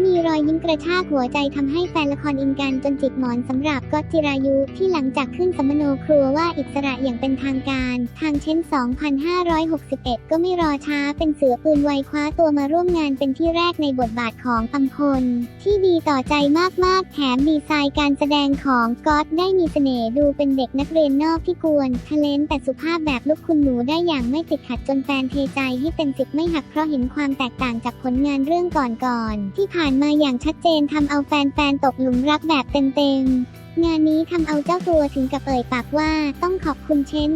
มีรอยยิ้มกระชากหัวใจทำให้แฟนละครอินกันจนจิกหมอนสำหรับก๊อตจิรายุที่หลังจากขึ้นสัมมโนครัวว่าอิสระอย่างเป็นทางการ ทางเช่น 2561 ก็ไม่รอช้าเป็นเสือปืนไวคว้าตัวมาร่วมงานเป็นที่แรกในบทบาทของอัมพล ที่ดีต่อใจมากๆ แถมดีไซน์การแสดงของก๊อตได้มีเสน่ห์ดูเป็นเด็กนักเรียนนอกที่กวนทะเลนแต่สุภาพแบบลูกคุณหนูได้อย่างไม่ติดขัดจนแฟนเทใจให้เต็มสิบไม่หักเพราะเห็นความแตกต่างจากผลงานเรื่องก่อนๆที่ผ่านานมาอย่างชัดเจนทำเอาแฟนๆตกหลุมรักแบบเต็มๆ งานนี้ทำเอาเจ้าตัวถึงกับเอ่ยปากว่าต้องขอบคุณเชน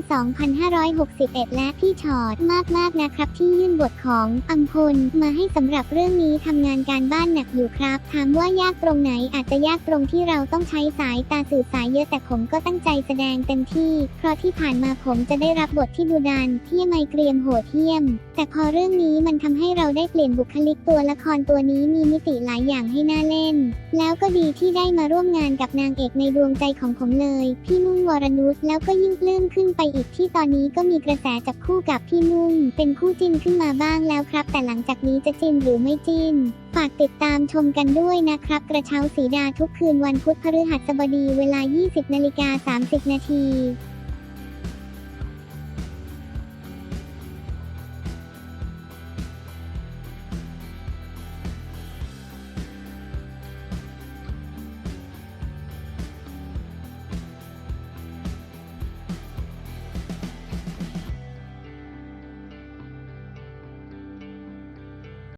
2561 และพี่ชอดมากๆนะครับที่ยื่นบทของอัมพลมาให้สำหรับเรื่องนี้ทำงานการบ้านหนักอยู่ครับ ถามว่ายากตรงไหนอาจจะยากตรงที่เราต้องใช้สายตาสื่อสายเยอะแต่ผมก็ตั้งใจแสดงเต็มที่ เพราะที่ผ่านมาผมจะได้รับบทที่ดุดันที่ไม่เกรียมโหดเหี้ยม แต่พอเรื่องนี้มันทำให้เราได้เปลี่ยนบุคลิกตัวละครตัวนี้มีมิติหลายอย่างให้น่าเล่น แล้วก็ดีที่ได้มาร่วมงานกับนางเอกในดวงใจของผมเลย พี่นุ่งวรนุชแล้วก็ยิ่งปลื้มขึ้นไปอีกที่ตอนนี้ก็มีกระแสจับคู่กับพี่นุ่ง เป็นคู่จิ้นขึ้นมาบ้างแล้วครับ แต่หลังจากนี้จะจิ้นหรือไม่จิ้นฝากติดตามชมกันด้วยนะครับ กระเช้าสีดาทุกคืนวันพุธพฤหัสบดีเวลา 20นาฬิกา30นาที